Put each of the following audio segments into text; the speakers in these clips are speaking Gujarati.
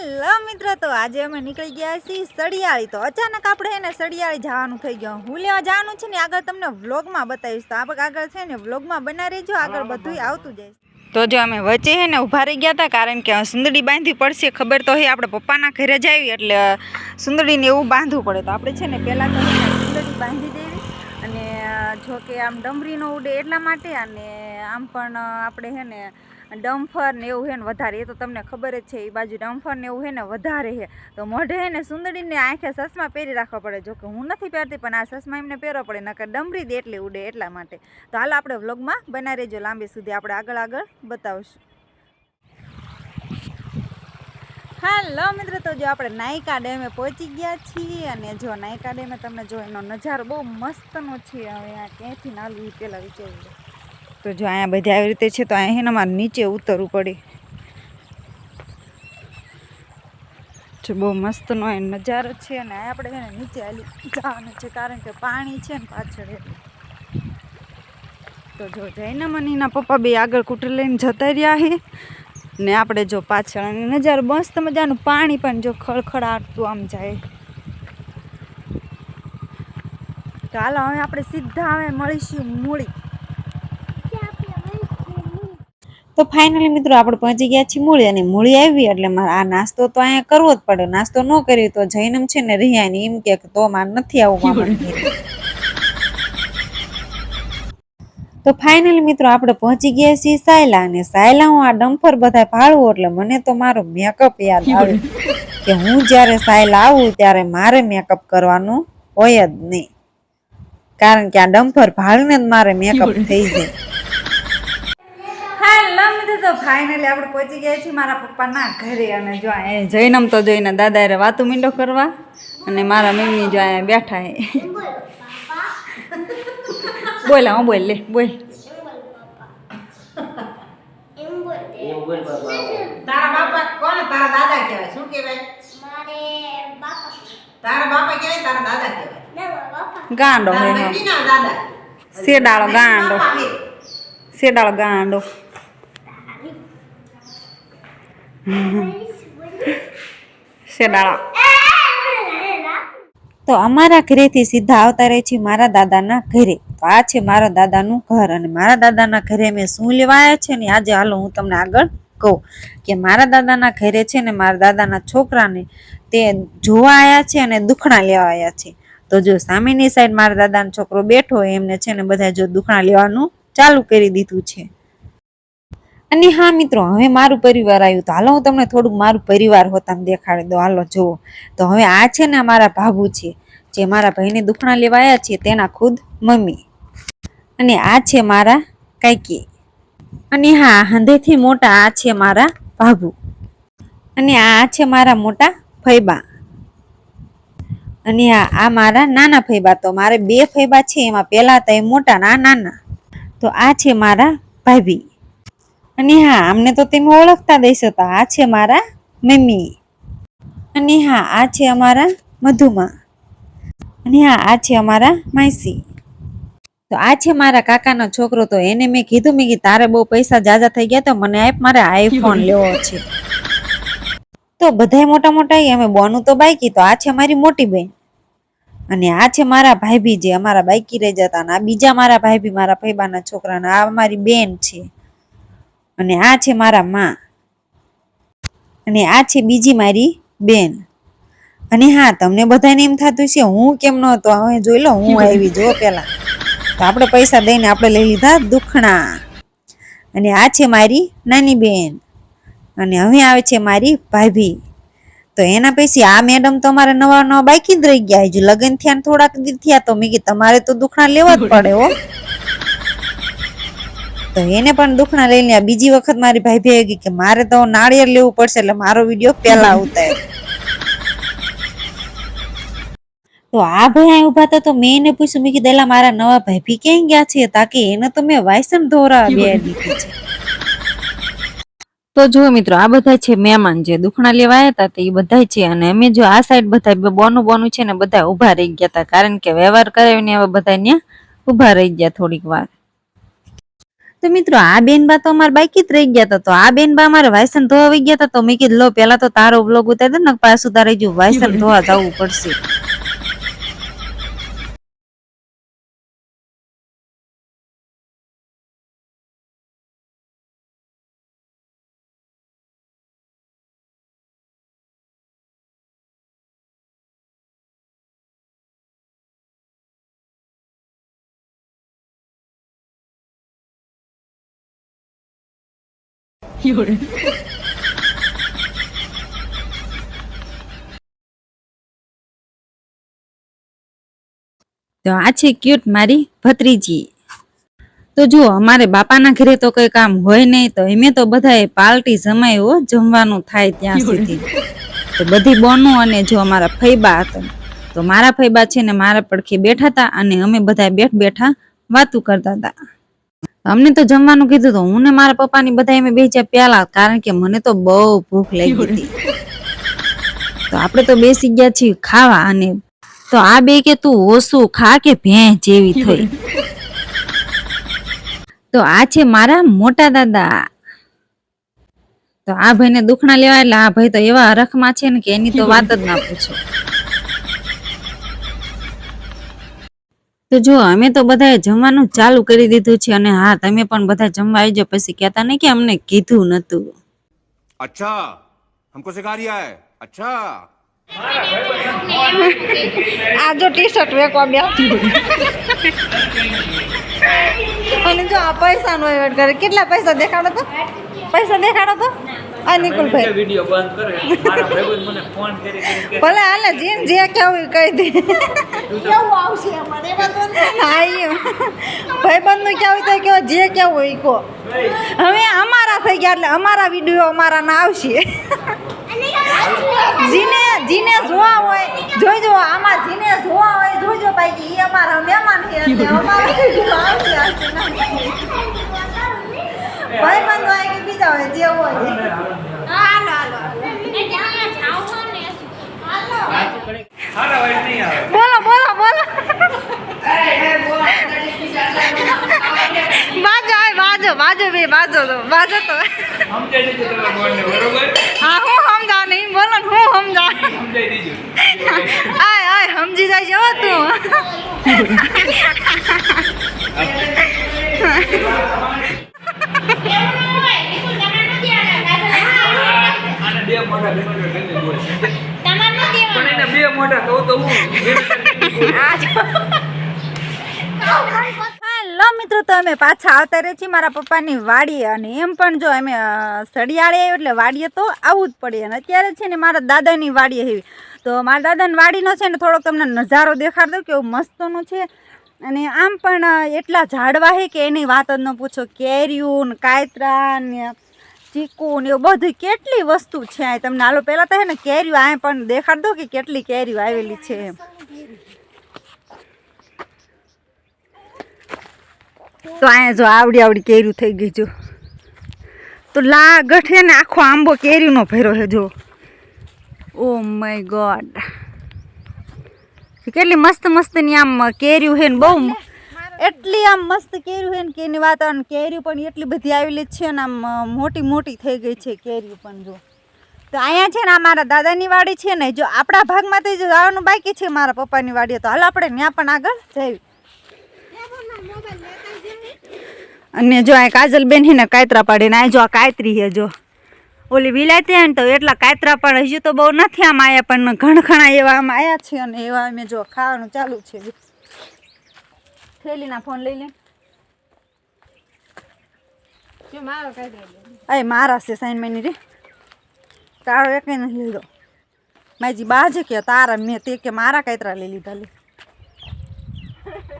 હેલો મિત્રો તો આજે અમે નીકળી ગયા છીએ સડિયાળી. તો અચાનક આપણે એને સડિયાળી જવાનું થઈ ગયું. હું લેવા જવાનું છે ને આગળ તમને વ્લોગમાં બતાવીશ. તો આપણે આગળ છે ને વ્લોગમાં બના રહેજો. આગળ બધું આવતું જાય. તો જો અમે વચ્ચે હે ને ઊભા રહી ગયા હતા કારણ કે સુંદડી બાંધવી પડશે. ખબર તો હે આપણે પપ્પાના ઘરે જાવી એટલે સુંદડીને એવું બાંધવું પડે. તો આપણે છે ને પહેલાં તો સુંદડી બાંધી દેવી. અને જો કે આમ ડમરી ન ઉડે એટલા માટે અને આમ પણ આપણે હે ને ડમ્ફર ને એવું હે ને વધારે, એ તો તમને ખબર જ છે એ બાજુ ડમ્ફર ને એવું હે ને વધારે હે. તો મોઢે હે ને સુંદરીને આંખે સસમા પહેરી રાખવા પડે, જો કે હું નથી પહેરતી, પણ આ સસમા એમને પહેરવા પડે, નકર ડમરી દે એટલી ઉડે એટલા માટે. તો હાલ આપણે વ્લોગમાં બનાવી રહેજો, લાંબી સુધી આપણે આગળ આગળ બતાવશું. હાલો મિત્રો, તો જો આપણે નાયકા ડેમે પહોંચી ગયા છીએ, અને જો નાયકા ડેમે તમને જો એનો નજારો બહુ મસ્તનો છે, હવે આ ક્યાંથી નાલું એ પહેલાં તો જો અહીંયા બધા આવી રીતે છે, તો અહીંયા છે ને અમારે નીચે ઉતરવું પડે. જો બહુ મસ્તનો એ નજારો છે અને આપણે છે નીચે હાલી જવાનું છે, કારણ કે પાણી છે ને પાછળ તો જો જઈને મનીના પપ્પા બે આગળ કૂટર લઈને જતા રહ્યા છે ને આપણે જો પાછળ અને નજારો મસ્ત મજાનું પાણી પણ જો ખળખળાટતું આમ જાય. તો હાલો, હવે આપણે સીધા હવે મળીશું મૂળી. તો ફાઇનલી મિત્રો આપણે પહોંચી ગયા છીએ મૂળી અને મૂળી આવી એટલે મારે આ નાસ્તો તો અહીંયા કરવો જ પડે. નાસ્તો ન કર્યો તો જૈનમ છે ને રહ્યા એમ કે તો મારે નથી આવું મામાને તો ફાઇનલી મિત્રો આપણે પહોંચી ગયા છીએ સાયલા અને સાયલા હું આ ડમ્ફર બધા ભાળવું એટલે મને તો મારો મેકઅપ યાદ આવે. કે હું જ્યારે સાયલા આવું ત્યારે મારે મેકઅપ કરવાનું હોય જ નહીં. કારણ કે આ ડમ્ફર ભાળીને જ મારે મેકઅપ થઈ જાય. હેલો મિત્રો તો ફાઇનલી આપણે પહોંચી ગયા છીએ મારા પપ્પાના ઘરે. અને જો એ જૈનમ તો જોઈને દાદા એ વાતું મીંડો કરવા. અને મારા મમ્મી જો અહીંયા બેઠા હે. બોલ હું બોલ લે બોલ. તારા બાપા કોણ? તારા દાદા કહેવાય. શું કહેવાય? તારા બાપા કહેવાય તારા દાદા કહેવાય. ગાંડો હે મમ્મીના ગાંડો. સેડાળો ગાંડો. શેડાળો તો અમારા ઘરેથી સીધા આવતા રહે છે મારા દાદાના ઘરે. તો આ છે મારા દાદાનું ઘર અને મારા દાદાના ઘરે મેં શું લેવા આવ્યા છે ને આજે હાલો હું તમને આગળ કહું કે મારા દાદાના ઘરે છે ને મારા દાદાના છોકરાને તે જોવા આવ્યા છે અને દુખણા લેવા આવ્યા છે. તો જો સામેની સાઈડ મારા દાદાનો છોકરો બેઠો એમને છે ને બધા જો દુખણા લેવાનું ચાલુ કરી દીધું છે. અને હા, મિત્રો, હવે મારું પરિવાર આવ્યું તો હાલો, હું તમને થોડુંક મારું પરિવાર હોતાને દેખાડી દો હાલો, જુઓ. તો હવે આ છે ને મારા ભાભુ છે, જે મારા ભાઈને દુખણા લેવા આવ્યા છે તેના ખુદ મમ્મી. અને આ છે મારા કાકી. અને હા, હંધેથી મોટા આ છે મારા ભાભુ. અને આ છે મારા મોટા ફૈબા. અને આ આ મારા નાના ફૈબા. તો મારે બે ફૈબા છે, એમાં પહેલાં તો એ મોટા ના નાના. તો આ છે મારા ભાભી. અને હા અમને તો તમે ઓળખતા દેશો તો આ છે મારા મમ્મી. અને હા આ છે અમારા મધુમા. અને હા આ છે અમારા માસી. તો આ છે મારા કાકાનો છોકરો, તો એને મેં કીધું, મેં કે તારે બહુ પૈસા જાજા થઈ ગયા તો મને આપ મારે આઈફોન લેવો છે. તો બધાય મોટા મોટા અમે બોનું તો બાઈકી તો આ છે મારી મોટી બેન. અને આ છે મારા ભાઈબી, જે અમારા બાઈકી રહી જતા બીજા મારા ભાઈબી, મારા ભાઈબાના છોકરા આ મારી બેન છે. અને આ છે મારા માં. અને આ છે બીજી મારી બેન. અને હા, તમને બધાને એમ થતું છે હું કેમ નહોતો હવે જોઈ લો, હું આવી જો પેલા. તો આપણે પૈસા દઈને આપણે લઈ લીધા દુખણા. અને આ છે મારી નાની બેન. અને હવે આવે છે મારી ભાભી. તો એના પછી આ મેડમ તો અમારે નવા નવા બાઈકી જ રહી ગયા. હજુ લગ્ન થયા થોડાક દી થયા તો મેં કીધું, તમારે તો દુખણા લેવા જ પડે હો. તો એને પણ દુખણા લઈને આ બીજી વખત મારી ભાઈ ભાઈ ગઈ કે મારે તો નાળિયેર લેવું પડશે એટલે મારો વીડિયો પહેલા ઉતાર તો આ ભાઈ અહીં ઊભા હતા તો મેં એને પૂછ્યું મેં કીધું મારા નવા ભાભી ક્યાં ગયા છે? તાકે એને તો મેં વાયસન ધોરા બે દીધી છે. તો જુઓ મિત્રો આ બધા છે મહેમાન જે દુખણા લેવા આવ્યા હતા તે એ બધા છે અને અમે જો આ સાઈડ બધા બોનું બોનું છે ને બધા ઊભા રહી ગયા હતા કારણ કે વ્યવહાર કરાવીને હવે બધા ત્યાં ઊભા રહી ગયા થોડીક વાર. તો મિત્રો આ બેન બા તો અમારે બાકી જ રહી ગયા હતા. તો આ બેન બા અમારે વાયસન ધોવા આવી ગયા હતા. તો મેં કીધું લો પેલા તો તારો વ્લોગ ઉતારી દે ને પાછું તારે જો વાયસન ધોવા જવું પડશે. તો આ છે ક્યુટ મારી ભત્રીજી. તો જો અમારે બાપાના ઘરે તો કઈ કામ હોય નહીં તો એમે તો બધાએ પાલટી જમાય હો જમવાનું થાય ત્યાં સુધી. તો બધી બોનો અને જો અમારા ફૈબા હતા. તો મારા ફૈબા છે ને મારા પડખે બેઠા હતા અને અમે બધા બેઠ બેઠા વાતું કરતા હતા. અમને તો જમવાનું કીધું તો હું ને મારા પપ્પાની બધા બે બેસ્યા પ્યાલા કારણ કે મને તો બહુ ભૂખ લાગી હતી. તો આપણે તો બેસી ગયા છીએ ખાવા અને તો આ બે કે તું ઓછું ખા કે ભેંસ જેવી થઈ. તો આ છે મારા મોટા દાદા. તો આ ભાઈને દુખણા લેવા એટલે આ ભાઈ તો એવા અરખમાં છે ને કે એની તો વાત જ ના પૂછો. તો જો અમે તો બધાએ જમવાનું ચાલુ કરી દીધું છે અને હા તમે પણ બધા જમવા આવી જાઓ પછી કહેતા નહીં કે અમને કીધું નતું. અચ્છા હમકો સિખા રહ્યા હે અચ્છા. આ જો ટી શર્ટ વેકવા બે અને જો આ પૈસા નો એવડ કરે. કેટલા પૈસા દેખાડો તો? પૈસા દેખાડો તો? આ નિકુલભાઈ વીડિયો બંધ કરે મારા ભાઈ મને ફોન કરી કરી કે ભલે હાલે જીન જે કેવું એ કહી દે. કેવું આવશે અમારે હા એમ ભાઈબંધનું કેવું તો કેવો જે કેવું હોય કો કહો. હવે અમારા થઈ ગયા એટલે અમારા વીડિયો અમારા ના આવશે. જીને જીને જોવા હોય જોઈજો આમાં જીને જોવા હોય જોઈજો ભાઈ કે એ અમારા મહેમાન છે એટલે અમારા વીડિયો આવશે નહીં. ભાઈબંધ હોય કે બીજા હોય જે હોય. હાલો હાલો બોલો બોલો બોલો. બાજો આય બાજો બાજો બે બાજો તો બાજો તો. હા હું સમજાવ નહીં. બોલો હું સમજાવ? આય આય સમજી જાય હો તું. આને બે કહું તો હેલો મિત્રો, તો અમે પાછા આવતા રહે છીએ મારા પપ્પાની વાડીએ અને એમ પણ જો અમે સળિયાળે એટલે વાડીએ તો આવવું જ પડે અને અત્યારે છે ને મારા દાદાની વાડીએ એવી તો મારા દાદાની વાડીનો છે ને થોડોક તમને નજારો દેખાડ દઉં કેવું મસ્તનું છે. અને આમ પણ એટલા ઝાડવા છે કે એની વાત જ ન પૂછો. કેરીયું કાયતરા ને ચીકુ ને એવું બધું કેટલી વસ્તુ છે આ તમને હાલો, પહેલાં તો હે ને કેરીઓ આ પણ દેખાડ દો કે કેટલી કેરીઓ આવેલી છે એમ. તો અહીંયા જો આવડી આવડી કેરી થઈ ગઈ જો. તો લાગઠ છે ને આખો આંબો કેરીનો ભર્યો છે જો. ઓ માય ગોડ કેટલી મસ્ત મસ્તની આમ કેર્યું છે ને બહુ એટલી આમ મસ્ત કેરી હોય ને કે વાત, અને કેરીઓ પણ એટલી બધી આવેલી છે ને આમ મોટી મોટી થઈ ગઈ છે કેરી પણ જો. તો અહીંયા છે ને આ મારા દાદાની વાડી છે ને, જો આપણા ભાગમાંથી જો જવાનું બાકી છે મારા પપ્પાની વાડીએ, તો હાલ આપણે ત્યાં પણ આગળ જઈએ. અને જો આ કાજલબેન ને કાયતરા પાડીને આ જો આ કાયતરી છે જો. ઓલી વિલાયતી હે ને તો એટલા કાયતરા પણ હજુ તો બહુ નથી આમ આયા, પણ ઘણ ઘણા એવા આમ આયા છે અને એવા અમે જો ખાવાનું ચાલુ છે. થેલીના ફોન લઈ લે. અય મારા છે સાઈન મહિની રે. તારો એક નથી લીધો. માજી બાજે કે તારા મેં તે કે મારા કાયતરા લઈ લીધા લે.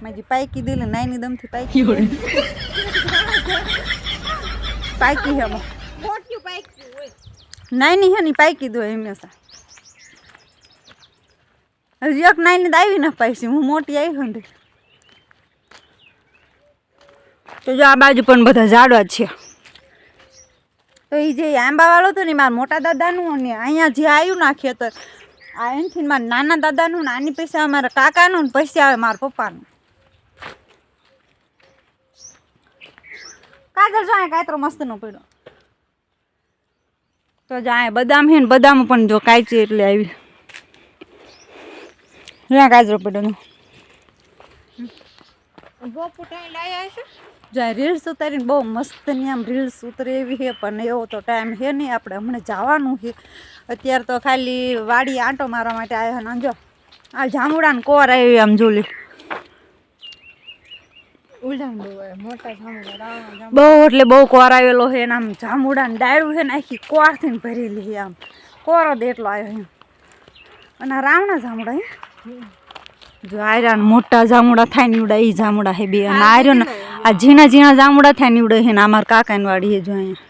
માજી પાઈકી દે નાઈની દમથી પાઈકી પાઈકી હે. નાઈની હે ની પાઈકી દો હંમેશા. હજી એક નાઈની દાવી આવી ના પાઈસી હું મોટી આવી હું ને તો જો આ બાજુ પણ બધા ઝાડવા છે. તો એ જે આંબાવાળો હતો ને મારા મોટા દાદાનું ને અહીંયા જે આવ્યું ના ખેતર આ એનથી મારા નાના દાદાનું ને આની પછી મારા કાકાનું ને પૈસા આવે મારા પપ્પાનું. કાજલ જો અહીંયા કાતરો મસ્તનો પડ્યો. તો જો અહીંયા બદામ છે ને બદામ પણ જો કાચી એટલે આવી. જ્યાં કાજરો પડ્યો જ્યાં રીલ્સ ઉતારીને બહુ મસ્તની આમ રીલ્સ ઉતરે એવી છે પણ એવો તો ટાઈમ છે નહીં. આપણે હમણાં જવાનું છે. અત્યારે તો ખાલી વાડી આંટો મારવા માટે આવ્યા ને. જો આ જામુડા ને કોર આવી આમ જોલી. બહુ એટલે બહુ કોર આવેલો છે ને આમ. જામુડા ને ડાળું છે ને આખી કોરથી ભરેલી છે આમ. કોરો જ એટલો આવ્યો અને આ રાવણા જામુડા જો આયરા ને મોટા જામુડા થાય નીવડા એ જામુડા હે બે. અને આયરો ને આ ઝીણા ઝીણા જામડા થાય નીવડે છે ને અમારા કાકાની વાડી જો અહીંયા.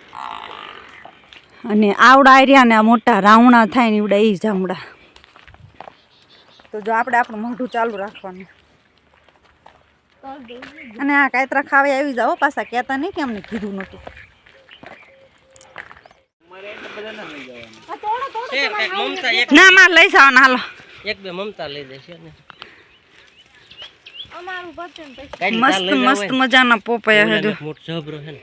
અને આવડા આર્યા ને આ મોટા રાવણા થાય નીવડે એ જામડા. તો જો આપણે આપણું મોઢું ચાલુ રાખવાનું. અને આ કાયતરા ખાવા આવી જાઓ પાછા કહેતા નહીં કે અમને કીધું નહોતું. ના માં લઈ જવાના હાલો. એક બે મમતા લઈ દેશે ને. મસ્ત મસ્ત મજાના પોપયા હે જો મોટો જબરો હે ને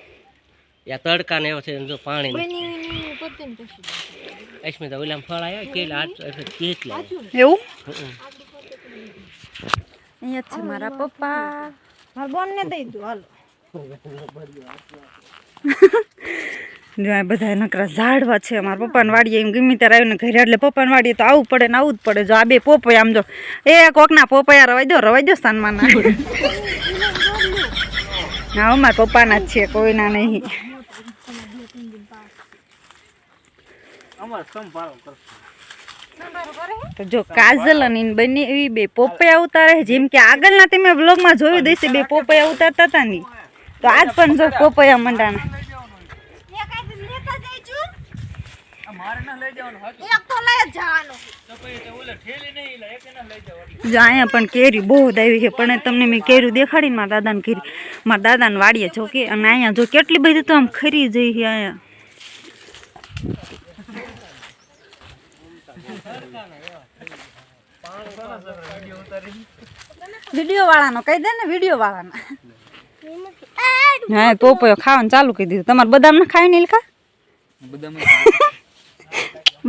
યા તડકા ને એવો છે જો પાણી અશ્મિતા ઓલા ફળ આવ્યા? કેટલા આઠ કેટલા એવું? અહીંયા છે મારા પપ્પા. મારા બોનને દઈ દો હાલો. જો આ બધા નકરા ઝાડવા છે, મારા પપ્પાને વાડીએ એમ ગમે ત્યારે આવીને ઘરે, એટલે પપ્પાને વાડીએ તો આવું પડે ને આવું જ પડે. જો આ બે પોપયા આમ જો, એ કોકના પોપયા રવાઈ દો રવાઈ દો સન્માન. હા મારા પપ્પાના જ છે, કોઈના નહીં. તો જો કાજલ અને બંને એવી બે પોપયા ઉતારે. જેમ કે આગળના તમે વ્લોગમાં જોયું, દેશે બે પોપયા ઉતારતા હતા ને. તો આજ પણ જો પોપયા મંડાના જો અહીંયા પણ કેરી બહુ જ આવી છે. પણ તમને મેં કેરી દેખાડી ને મારા દાદાને કેરી. મારા દાદાને વાડીએ જો કે અને અહીંયા જો કેટલી બધી તો આમ ખરી જઈ છે અહીંયા. વીડિયો વાળાનો કહી દે ને વીડિયો વાળાનો હા પોપયો ખાવાનું ચાલુ કરી દીધું. તમારે બદામ ના ખાય ને ઇલકા બદામ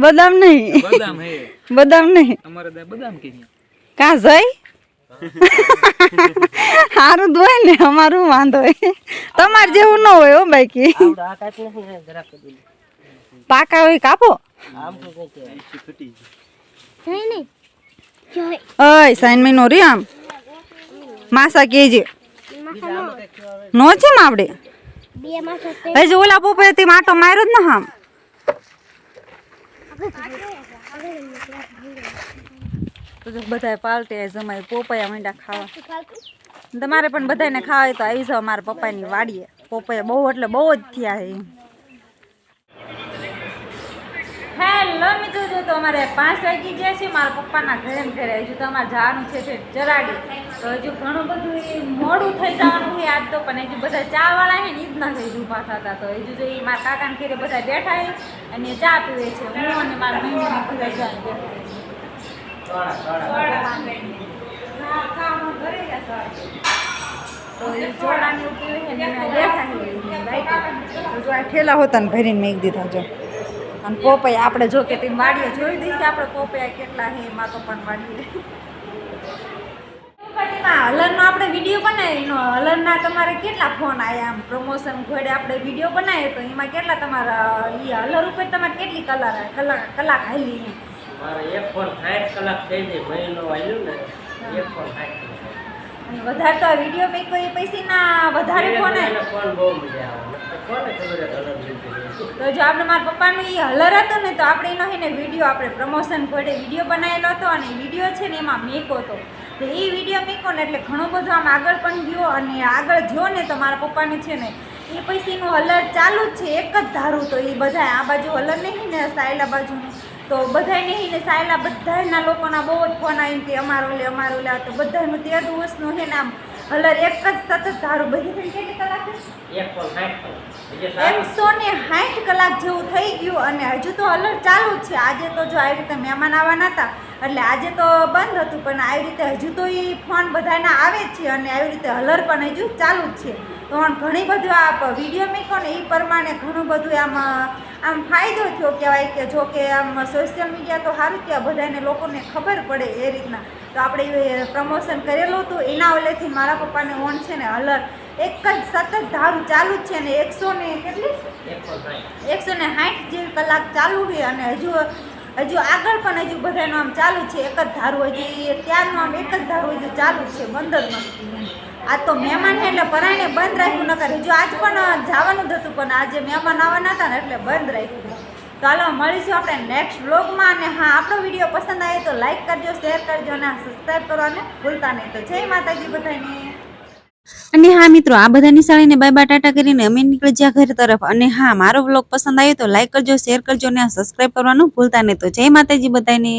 બદામ નહીં. બદામ હે. બદામ નહીં. અમારે ત્યાં બદામ કે કા જઈ? સારું જ હોય ને અમારું વાંધો હોય તમારે જેવું ન હોય હો બાકી. પાકા હોય કાપો? અય સાઈન મહિનો રે આમ. માસા કેજે નો. છે ને હજુ હજી ઓલા પોપે તે માટો માર્યો જ ને આમ તો બધા પાલટે જમાય પોપૈયા માંડ્યા ખાવા. તમારે પણ બધાને ખાવાય તો આવી જાવ મારા પપ્પાની વાડીએ. પોપૈયા બહુ એટલે બહુ જ થયા છે હેલો મિત્રો, જો તો અમારે પાંચ વાગી ગયા છે, મારા પપ્પાના ઘરે ઘરે. હજુ તો અમારે જવાનું છે તે ચરાડી. તો હજુ ઘણું બધું મોડું થઈ જવાનું છે આજ તો, પણ હજુ બધા ચા વાળા છે ને, ઈ જ નથી ઊભા થતા તો હજુ જો એ મારા કાકાને ઘરે બધા બેઠા છે અને ચા પીવે છે. હું અને મારા મમ્મી ને બધા જાય બેઠા તો એ જોડાની ઉપર છે બેઠા છે ઠેલા હોતા ને ભરીને મેં દીધા, જો. અને પોપૈયા આપણે જો કે તે વાડીએ જોઈ દઈશું આપણે પોપૈયા કેટલા હે એમાં તો પણ વાડીએ. હલનનો આપણે વીડિયો બનાવીનો હલનના તમારે કેટલા ફોન આવ્યા આમ પ્રમોશન ઘોડે આપણે વીડિયો બનાવીએ તો એમાં કેટલા તમારા એ હલર ઉપર તમારે કેટલી કલાક કલાક કલાક હાલી મારે એક ફોન સાઠ કલાક થઈ જાય મહિનો આવ્યું ને એક ફોન સાઠ અને વધારે તો આ વીડિયો મેં કોઈ પૈસીના વધારે ફોન ફોન બહુ મજા આવે. કોને ખબર તો જો આપણે મારા પપ્પાનું એ હલર હતું ને, તો આપણે એનો એને વીડિયો આપણે પ્રમોશન ઘોડે વીડિયો બનાવેલો હતો અને વીડિયો છે ને એમાં મેકો હતો. તો એ વીડિયો મેકો ને એટલે ઘણો બધો આમ આગળ પણ ગયો અને આગળ જો ને તો મારા પપ્પાને છે ને, એ પૈસીનું હલર ચાલુ જ છે, એક જ ધારું તો એ બધા આ બાજુ હલર નહીં ને, સાયલા બાજુનું. તો બધાય નહીં ને, સાયલા બધાના લોકોના બહુ જ ફોન આવીને કે અમારો લે અમારો લે તો બધાનું તે દિવસનું છે ને આમ હલર એક જ સતત ધારું બધી થઈ કેટલી કલાક એકસો ને સાઠ કલાક જેવું થઈ ગયું અને હજુ તો અલર ચાલુ જ છે. આજે તો જો આવી રીતે મહેમાન આવવાના હતા એટલે આજે તો બંધ હતું પણ આવી રીતે હજુ તો એ ફોન બધાના આવે જ છે અને આવી રીતે હલર પણ હજુ ચાલુ જ છે. તો ઘણી બધું આ વીડિયો મેકો ને એ પ્રમાણે ઘણું બધું આમ આમ ફાયદો થયો કહેવાય કે જો કે આમ સોશિયલ મીડિયા તો સારું કે બધાને લોકોને ખબર પડે એ રીતના. તો આપણે પ્રમોશન કરેલું હતું. એના ઓલેથી મારા પપ્પાને ઓન છે ને હલર એક જ સતત ધારું ચાલુ જ છે ને એકસો ને કેટલી? એકસો ને સાઠ જેવી કલાક ચાલુ છે અને હજુ હજુ આગળ પણ હજુ બધાનું આમ ચાલુ છે. એક જ ધારું હજી ત્યારનું આમ એક જ ધારું હજુ ચાલુ છે નથી આ તો મહેમાન એટલે પરાયણે બંધ રાખ્યું. નકર હજુ આજ પણ જવાનું જ હતું, પણ આજે મહેમાન આવવાના હતા ને એટલે બંધ રાખ્યું. હાલો મળીશું આપણે નેક્સ્ટ વ્લોગમાં અને હા, આપણો વીડિયો પસંદ આવે તો લાઈક કરજો શેર કરજો અને સબસ્ક્રાઈબ કરવાનું ભૂલતા નહીં. તો જય માતાજી બધાને. અને હા, મિત્રો, આ બધા નિશાળીને બાય બાય ટાટા કરીને અમે નીકળી ઘર તરફ. અને હા, મારો બ્લોગ પસંદ આવ્યો તો લાઈક કરજો શેર કરજો અને સબસ્ક્રાઈબ કરવાનું ભૂલતા નહીં. તો જય માતાજી બધાને.